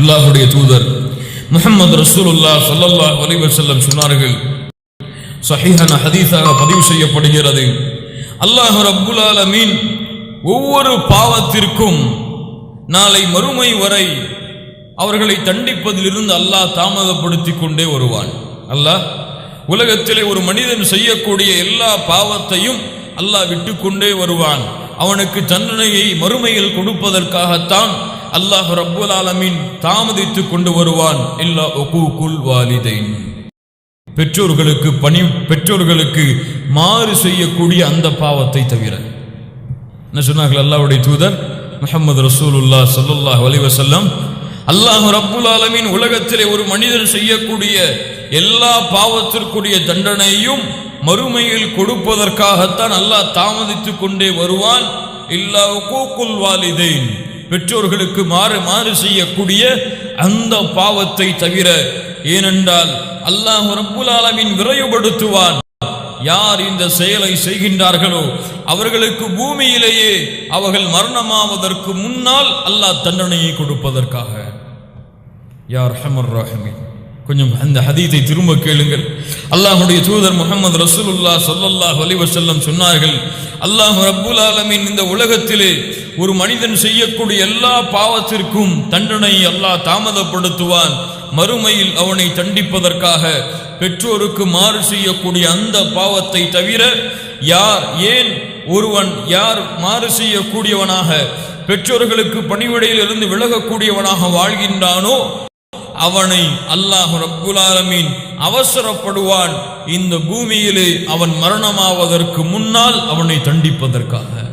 அல்லாஹுடைய தூதர் முகமது ரசூலுல்லா சல்லல்லா வலிவர் செல்லம் சொன்னார்கள் சஹீஹான ஹதீஸாக பதிவு செய்யப்படுகிறது. அல்லாஹ் ரப்புல் ஆலமீன் ஒவ்வொரு பாவத்திற்கும் நாளை மறுமை வரை அவர்களை தண்டிப்பதிலிருந்து அல்லாஹ் தாமதப்படுத்தி கொண்டே வருவான். அல்லாஹ் உலகத்திலே ஒரு மனிதன் செய்யக்கூடிய எல்லா பாவத்தையும் அல்லாஹ் விட்டுக்கொண்டே வருவான். அவனுக்கு தண்டனையை மறுமையில் கொடுப்பதற்காகத்தான் அல்லாஹ் ரப்புல் ஆலமீன் தாமதித்துக் கொண்டு வருவான். இல்லா ஒகூகுல் வாலிதைன். பெற்றோர்களுக்கு பணி பெற்றோர்களுக்கு மாறு செய்யக்கூடிய அந்த பாவத்தை தவிர. என்ன சொன்னார்கள் அல்லாவுடைய தூதர்? முகமது ரசூலுல்லா சல்லுல்லாஹ் அலிவசல்லம் வஸல்லம் அல்லாஹ் ரப்புல் ஆலமீன் உலகத்திலே ஒரு மனிதன் செய்யக்கூடிய எல்லா பாவத்திற்குரிய தண்டனையும் மறுமையில் கொடுப்பதற்காகத்தான் அல்லாஹ் தாமதித்துக் கொண்டே வருவான். இல்லா கூக்குல் வாலிதைன். பெற்றோர்களுக்கு மாறு மாறு செய்யக்கூடிய அந்த பாவத்தை தவிர ஏனென்றால் அல்லாஹ் ரப்புல் விரைவுபடுத்துவான். யார் இந்த செயலை செய்கின்றார்களோ அவர்களுக்கு பூமியிலேயே அவர்கள் மரணமாவதற்கு முன்னால் அல்லாஹ் தண்டனையை கொடுப்பதற்காக. யார் ஹமர் ராஹிமின். கொஞ்சம் அந்த ஹதீத்தை திரும்ப கேளுங்கள். அல்லாஹுடைய தூதர் முகமது ரசூலுல்லாஹ் சொல்லல்லாஹ் அலைஹி சொன்னார்கள் அல்லாஹ் ரப்புல் ஆலமின் இந்த உலகத்திலே ஒரு மனிதன் செய்யக்கூடிய எல்லா பாவத்திற்கும் தண்டனை அல்லாஹ் தாமதப்படுத்துவான். மறுமையில் அவனை தண்டிப்பதற்காக பெற்றோருக்கு மாறு செய்யக்கூடிய அந்த பாவத்தை தவிர யார் ஏன் ஒருவன் யார் மாறு செய்யக்கூடியவனாக பெற்றோர்களுக்கு பணிவிடையில் இருந்து விலகக்கூடியவனாக வாழ்கின்றானோ அவனை அல்லாஹ் ரப்புல் அவசரப்படுவான். இந்த பூமியிலே அவன் மரணமாவதற்கு முன்னால் அவனை தண்டிப்பதற்காக.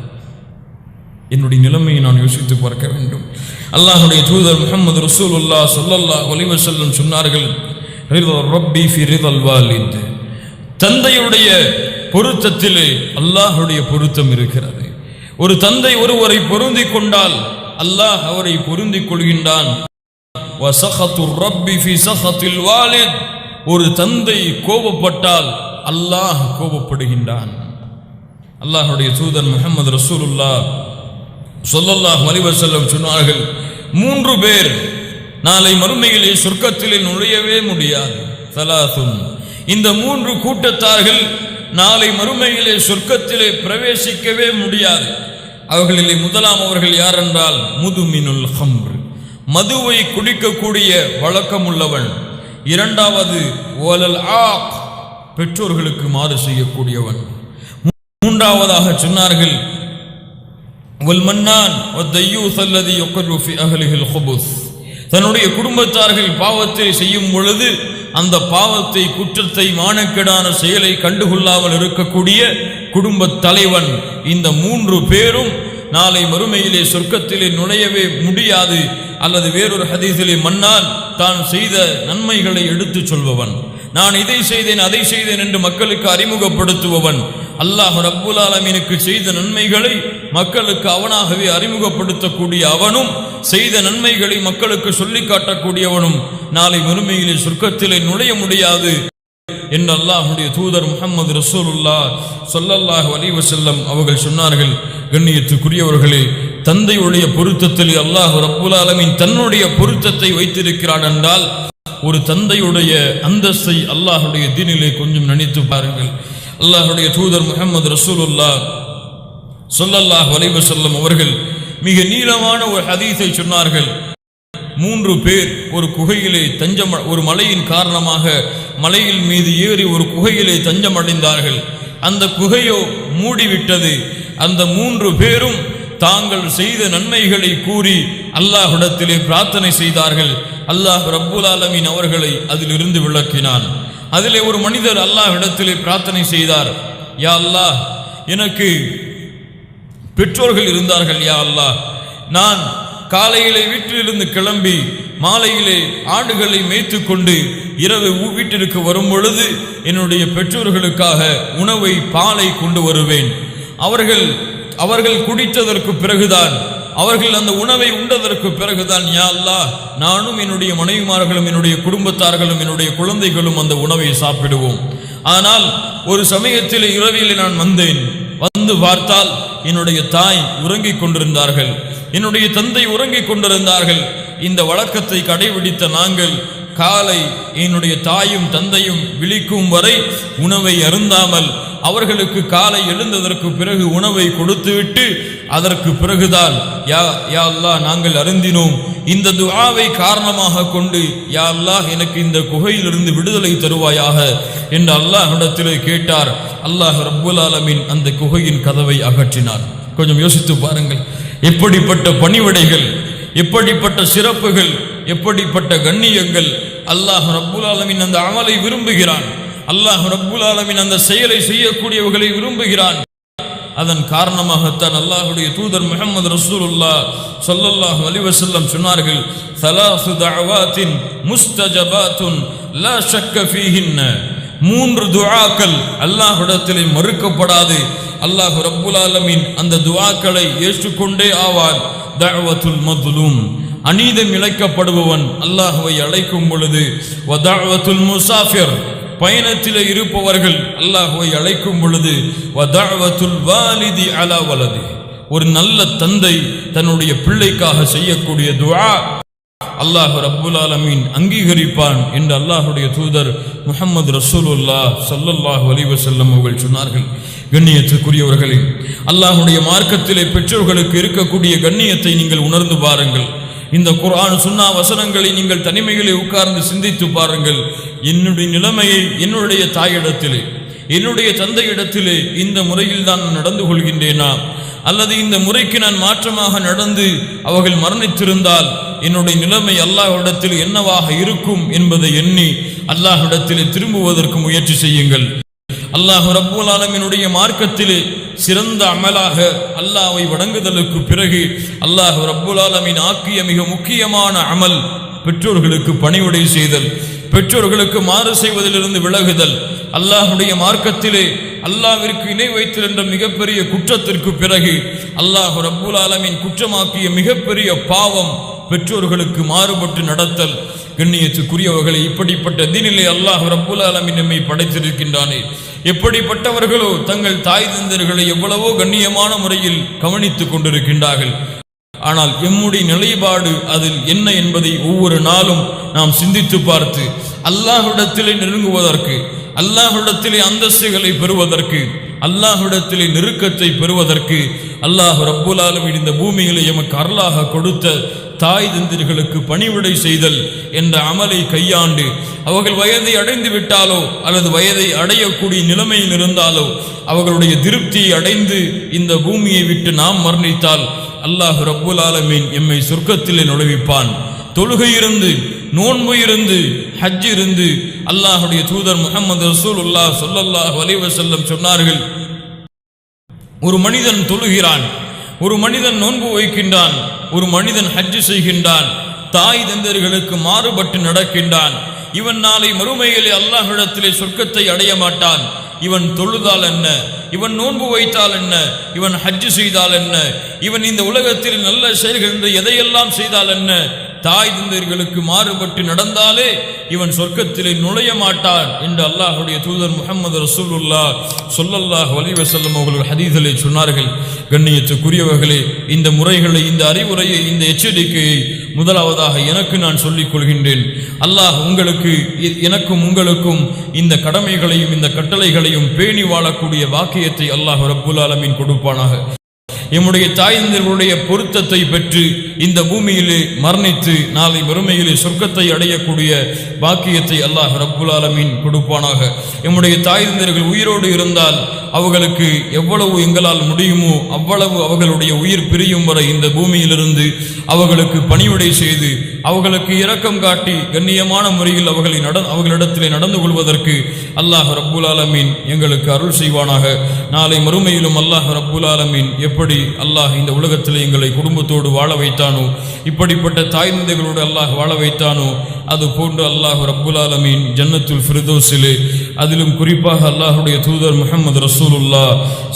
என்னுடைய நிலைமையை நான் யோசித்து பார்க்க வேண்டும். அல்லாஹுடைய தூதர் ரசூல் ரசூலுல்லாஹ் சொல்லல்லா அலைஹி செல்லும் சொன்னார்கள் ரப்பி ஃபி வாலித். தந்தையுடைய பொருத்தத்திலே அல்லாஹுடைய பொருத்தம் இருக்கிறது. ஒரு தந்தை ஒருவரை பொருந்திக் கொண்டால் அல்லாஹ் அவரை பொருந்திக் கொள்கின்றான். ஒரு தந்தை கோபப்பட்டால் அல்லாஹ் கோபப்படுகின்றான். அல்லாஹ்வுடைய தூதர் ரசூல் ரசூலுல்லாஹ் சொல்லல்லாஹ் அலைஹி செல்லம் சொன்னார்கள் மூன்று பேர் நாளை மறுமையிலே சொர்க்கத்திலே நுழையவே முடியாது. சலாசுன். இந்த மூன்று கூட்டத்தார்கள் நாளை மறுமையிலே சொர்க்கத்திலே பிரவேசிக்கவே முடியாது. அவர்களிலே முதலாம் அவர்கள் யார் என்றால் முதுமினுல் ஹம்ரு மதுவை குடிக்கக்கூடிய வழக்கமுள்ளவன். இரண்டாவது ஓலல் ஆக் பெற்றோர்களுக்கு மாறு செய்யக்கூடியவன். மூன்றாவதாக சொன்னார்கள் வல்மன்னான் வத்தையூஸ் அல்லதி யொக்கரு ஃபி ஹுபுஸ் தன்னுடைய குடும்பத்தார்கள் பாவத்தை செய்யும் பொழுது அந்த பாவத்தை குற்றத்தை மானக்கேடான செயலை கண்டுகொள்ளாமல் இருக்கக்கூடிய குடும்ப தலைவன் இந்த மூன்று பேரும் நாளை மறுமையிலே சொர்க்கத்திலே நுழையவே முடியாது அல்லது வேறொரு ஹதீஸிலே மன்னால் தான் செய்த நன்மைகளை எடுத்துச் சொல்பவன். நான் இதை செய்தேன் அதை செய்தேன் என்று மக்களுக்கு அறிமுகப்படுத்துபவன். அல்லாஹ் ரப்புல் ஆலமீனுக்கு செய்த நன்மைகளை மக்களுக்கு அவனாகவே அறிமுகப்படுத்தக்கூடிய அவனும் செய்த நன்மைகளை மக்களுக்கு சொல்லிக் காட்டக்கூடியவனும் நாளை மறுமையிலே சொர்க்கத்திலே நுழைய முடியாது என்று அல்லாஹுடைய தூதர் முகமது ரசூலுல்லா சொல்லல்லாஹ் வலிவு செல்லம் அவர்கள் சொன்னார்கள். கண்ணியத்துக்குரியவர்களே தந்தையுடைய பொருத்தத்தில் அல்லாஹ் ரப்புல் ஆலமீன் தன்னுடைய பொருத்தத்தை வைத்திருக்கிறான் என்றால் ஒரு தந்தையுடைய அந்தஸ்தை அல்லாஹுடைய தீனிலே கொஞ்சம் நினைத்து பாருங்கள். அல்லாஹுடைய தூதர் முகமது ரசூலுல்லா சொல்லல்லாஹ் வலைவ செல்லம் அவர்கள் மிக நீளமான ஒரு ஹதீஸை சொன்னார்கள். மூன்று பேர் ஒரு குகையிலே தஞ்சம் ஒரு மலையின் காரணமாக மலையில் மீது ஏறி ஒரு குகையிலே தஞ்சம் அடைந்தார்கள் அந்த குகையோ மூடிவிட்டது. அந்த மூன்று பேரும் தாங்கள் செய்த நன்மைகளை கூறி அல்லாஹ்விடத்திலே பிரார்த்தனை செய்தார்கள். அல்லாஹ் ரப்புல் அலமின் அவர்களை அதிலிருந்து விளக்கினான். அதிலே ஒரு மனிதர் அல்லாஹ் இடத்திலே பிரார்த்தனை செய்தார். யா அல்லாஹ் எனக்கு பெற்றோர்கள் இருந்தார்கள் யா அல்லாஹ். நான் காலையிலே வீட்டிலிருந்து கிளம்பி மாலையிலே ஆடுகளை மேய்த்து கொண்டு இரவு வீட்டிற்கு வரும் பொழுது என்னுடைய பெற்றோர்களுக்காக உணவை பாலை கொண்டு வருவேன். அவர்கள் அவர்கள் குடித்ததற்கு பிறகுதான் அவர்கள் அந்த உணவை உண்டதற்கு பிறகுதான் யா அல்லாஹ் நானும் என்னுடைய மனைவிமார்களும் என்னுடைய குடும்பத்தார்களும் என்னுடைய குழந்தைகளும் அந்த உணவை சாப்பிடுவோம். ஆனால் ஒரு சமயத்தில் இரவில் நான் வந்தேன். வந்து பார்த்தால் என்னுடைய தாய் உறங்கிக் கொண்டிருந்தார்கள். என்னுடைய தந்தை உறங்கிக் கொண்டிருந்தார்கள். இந்த வழக்கத்தை கடைபிடித்த நாங்கள் காலை என்னுடைய தாயும் தந்தையும் விழிக்கும் வரை உணவை அருந்தாமல் அவர்களுக்கு காலை எழுந்ததற்கு பிறகு உணவை கொடுத்துவிட்டு அதற்கு பிறகுதான் யா யா அல்லாஹ் நாங்கள் அருந்தினோம். இந்த துஆவை காரணமாக கொண்டு யா அல்லாஹ் எனக்கு இந்த குகையிலிருந்து விடுதலை தருவாயாக என்று அல்லாஹிடத்திலே கேட்டார். அல்லாஹ் ரப்புல் ஆலமின் அந்த குகையின் கதவை அகற்றினார். கொஞ்சம் யோசித்து பாருங்கள். எப்படிப்பட்ட பணிவிடைகள் எப்படிப்பட்ட சிறப்புகள் எப்படிப்பட்ட கண்ணியங்கள் அல்லாஹ் ரப்புல் ஆலமின் அந்த அமலை விரும்புகிறான். அல்லாஹ் ரப்புல் ஆலமின் அந்த செயலை செய்யக்கூடியவர்களை விரும்புகிறான். அதன் காரணமாகத்தான் அல்லாஹுடைய தூதர் முகமது ரசூலுல்லா சொல்லல்லாஹ் அலிவசல்லம் சொன்னார்கள் தலாசு தஅவாத்தின் முஸ்தஜபாத்துன் லா ஷக்க ஃபீஹின்ன. மூன்று துஆக்கள் அல்லாஹ்விடத்திலே மறுக்கப்படாது. அல்லாஹ் ரப்புல் ஆலமின் அந்த துவாக்களை ஏற்றுக்கொண்டே ஆவார். தஅவத்துல் மதுலும். அநீதம் இழைக்கப்படுபவன் அல்லாஹுவை அழைக்கும் பொழுது வதஅவத்துல் முசாஃபிர் பயணத்தில் இருப்பவர்கள் அல்லாஹுவை அழைக்கும் பொழுது வதஅவத்துல் வாலிதி அலா வலதி ஒரு நல்ல தந்தை தன்னுடைய பிள்ளைக்காக செய்யக்கூடிய துவா அல்லாஹ் ரப்புல் ஆலமீன் அங்கீகரிப்பான் என்று அல்லாஹுடைய தூதர் முகமது ரசூலுல்லா சல்லல்லாஹ் அலைஹி அவர்கள் சொன்னார்கள். கண்ணியத்துக்குரியவர்களே அல்லாஹுடைய மார்க்கத்திலே பெற்றோர்களுக்கு இருக்கக்கூடிய கண்ணியத்தை நீங்கள் உணர்ந்து பாருங்கள். இந்த குரான் சுண்ணா வசனங்களை நீங்கள் தனிமைகளை உட்கார்ந்து சிந்தித்து பாருங்கள். என்னுடைய நிலைமையை என்னுடைய தாயிடத்திலே என்னுடைய தந்தையிடத்திலே இந்த முறையில் தான் நான் நடந்து கொள்கின்றேனா? அல்லது இந்த முறைக்கு நான் மாற்றமாக நடந்து அவர்கள் மரணித்திருந்தால் என்னுடைய நிலைமை அல்லாஹ்விடத்தில் என்னவாக இருக்கும் என்பதை எண்ணி அல்லாஹ்விடத்திலே திரும்புவதற்கு முயற்சி செய்யுங்கள். அல்லாஹ் ரப்புல் என்னுடைய மார்க்கத்திலே சிறந்த அமலாக அல்லாவை வணங்குதலுக்கு பிறகு அல்லாஹ் ரப்புல் ஆலமீன் ஆக்கிய மிக முக்கியமான அமல் பெற்றோர்களுக்கு பணிவுடை செய்தல் பெற்றோர்களுக்கு மாறு செய்வதிலிருந்து விலகுதல் அல்லாஹுடைய மார்க்கத்திலே அல்லாவிற்கு இணை வைத்தல் என்ற மிகப்பெரிய குற்றத்திற்கு பிறகு அல்லாஹ் ரப்புல் ஆலமின் குற்றமாக்கிய மிகப்பெரிய பாவம் பெற்றோர்களுக்கு மாறுபட்டு நடத்தல். கண்ணியத்துக்குரியவர்களை இப்படிப்பட்ட தீனிலே அல்லாஹ் ரப்புல் ஆலமீன் நம்மை படைத்திருக்கின்றானே. எப்படிப்பட்டவர்களோ தங்கள் தாய் தந்தர்களை எவ்வளவோ கண்ணியமான முறையில் கவனித்துக் கொண்டிருக்கின்றார்கள். ஆனால் எம்முடைய நிலைப்பாடு அதில் என்ன என்பதை ஒவ்வொரு நாளும் நாம் சிந்தித்து பார்த்து அல்லாஹ்விடத்திலே நெருங்குவதற்கு அல்லாஹ்விடத்திலே அந்தஸ்துகளை பெறுவதற்கு அல்லாஹ்விடத்திலே நெருக்கத்தை பெறுவதற்கு அல்லாஹ் ரப்புலாலும் இந்த பூமியிலே எமக்கு அருளாக கொடுத்த தாய் தந்திர்களுக்கு பணிவிடை செய்தல் என்ற அமலை கையாண்டு அவர்கள் வயதை அடைந்து விட்டாலோ அல்லது வயதை அடையக்கூடிய நிலைமையில் இருந்தாலோ அவர்களுடைய திருப்தியை அடைந்து இந்த பூமியை விட்டு நாம் மரணித்தால் அல்லாஹ் ரப்புல் ஆலமீன் எம்மை சொர்க்கத்திலே நுழைவிப்பான். தொழுகை இருந்து நோன்பு இருந்து ஹஜ் இருந்து அல்லாஹுடைய தூதர் முகமது ரசூலுல்லாஹ் ஸல்லல்லாஹு சொல்லல்லாஹ் வஸல்லம் சொன்னார்கள் ஒரு மனிதன் தொழுகிறான் ஒரு மனிதன் நோன்பு வைக்கின்றான் ஒரு மனிதன் ஹஜ் செய்கின்றான் தாய் தந்தர்களுக்கு மாறுபட்டு நடக்கின்றான். இவன் நாளை மறுமையிலே அல்லாஹிடத்திலே சொர்க்கத்தை அடைய மாட்டான். இவன் தொழுதால் என்ன? இவன் நோன்பு வைத்தால் என்ன? இவன் ஹஜ்ஜு செய்தால் என்ன? இவன் இந்த உலகத்தில் நல்ல செயல்கள் என்று எதையெல்லாம் செய்தால் என்ன? தாய் தந்தர்களுக்கு மாறுபட்டு நடந்தாலே இவன் சொர்க்கத்திலே நுழைய மாட்டான் என்று அல்லாஹுடைய தூதர் முகமது ரசூலுல்லா சொல்லல்லாஹ் வலிவசல்லம் அவர்கள் ஹதீதலை சொன்னார்கள். கண்ணியத்துக்குரியவர்களே இந்த முறைகளை இந்த அறிவுரையை இந்த எச்சரிக்கையை முதலாவதாக எனக்கு நான் சொல்லிக் கொள்கின்றேன். அல்லாஹ் உங்களுக்கு எனக்கும் உங்களுக்கும் இந்த கடமைகளையும் இந்த கட்டளைகளையும் பேணி வாழக்கூடிய வாக்கியத்தை அல்லாஹ் ரப்புல் அலமின் கொடுப்பானாக. எம்முடைய தாய்ந்தர்களுடைய பொருத்தத்தை பெற்று இந்த பூமியிலே மரணித்து நாளை வறுமையிலே சொர்க்கத்தை அடையக்கூடிய பாக்கியத்தை அல்லாஹ் ரப்புல் ஆலமீன் கொடுப்பானாக. எம்முடைய தாய்ந்தர்கள் உயிரோடு இருந்தால் அவர்களுக்கு எவ்வளவு எங்களால் முடியுமோ அவ்வளவு அவர்களுடைய உயிர் பிரியும் வரை இந்த பூமியிலிருந்து அவர்களுக்கு பணிவிடை செய்து அவர்களுக்கு இரக்கம் காட்டி கண்ணியமான முறையில் அவர்களை நட அவர்களிடத்திலே நடந்து கொள்வதற்கு அல்லாஹ் ரப்புல் ஆலமீன் எங்களுக்கு அருள் செய்வானாக. நாளை மறுமையிலும் அல்லாஹ் ரப்புல் ஆலமீன் எப்படி அல்லாஹ் இந்த உலகத்தில் எங்களை குடும்பத்தோடு வாழ வைத்தான் இப்படிப்பட்ட தாய் தந்தைகளோடு அல்லாஹ் வாழ வைத்தானோ? அது போன்று அல்லாஹ் ரப்புல் ஆலமீன் ஜன்னத்துல் ஃபிர்தோஸிலே அதிலும் குறிப்பாக அல்லாஹுடைய தூதர் முகமது ரசூலுல்லா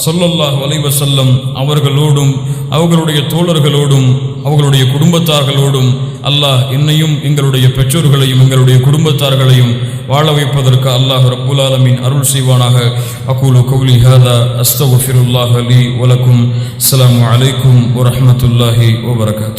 சொல்லல்லாஹ் வலைவசல்லம் அவர்களோடும் அவர்களுடைய தோழர்களோடும் அவர்களுடைய குடும்பத்தார்களோடும் அல்லாஹ் என்னையும் எங்களுடைய பெற்றோர்களையும் எங்களுடைய குடும்பத்தார்களையும் வாழ வைப்பதற்கு அல்லாஹ் ரப்புல் ஆலமீன் அருள் செய்வானாக. அகூலு கௌலி ஹாதா அஸ்தகுஃபிருல்லாஹ் அலி வலக்கும். அஸ்லாம் வலைக்கும் வரமத்துல்லாஹி வபரகாத்